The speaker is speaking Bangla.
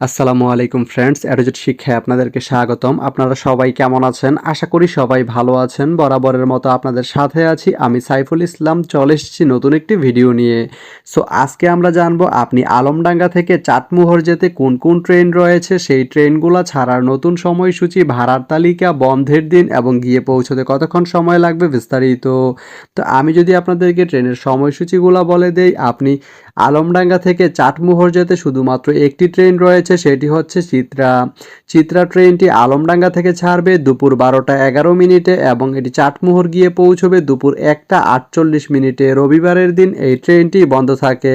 আসসালামু আলাইকুম ফ্রেন্ডস অ্যাডোজেট শিক্ষায় আপনাদেরকে স্বাগতম। আপনারা সবাই কেমন আছেন? আশা করি সবাই ভালো আছেন। বরাবরের মতো আপনাদের সাথে আছি আমি সাইফুল ইসলাম। চলে এসেছি নতুন একটি ভিডিও নিয়ে। সো আজকে আমরা জানব আপনি আলমডাঙ্গা থেকে চাটমোহর যেতে কোন কোন ট্রেন রয়েছে? সেই ট্রেনগুলো ছাড়ার নতুন সময়সূচি, ভাড়ার তালিকা, বন্ধের দিন এবং গিয়ে পৌঁছতে কতক্ষণ সময় লাগবে বিস্তারিত। তো, আমি যদি আপনাদেরকে ট্রেনের সময়সূচিগুলো বলে দেই, আপনি আলমডাঙ্গা থেকে চাটমোহর যেতে শুধুমাত্র একটি ট্রেন রয়েছে, সেটি হচ্ছে চিত্রা। চিত্রা ট্রেনটি আলমডাঙ্গা থেকে ছাড়বে দুপুর বারোটা এগারো মিনিটে এবং এটি চাটমোহর গিয়ে পৌঁছবে দুপুর একটা আটচল্লিশ মিনিটে। রবিবারের দিন এই ট্রেনটি বন্ধ থাকে।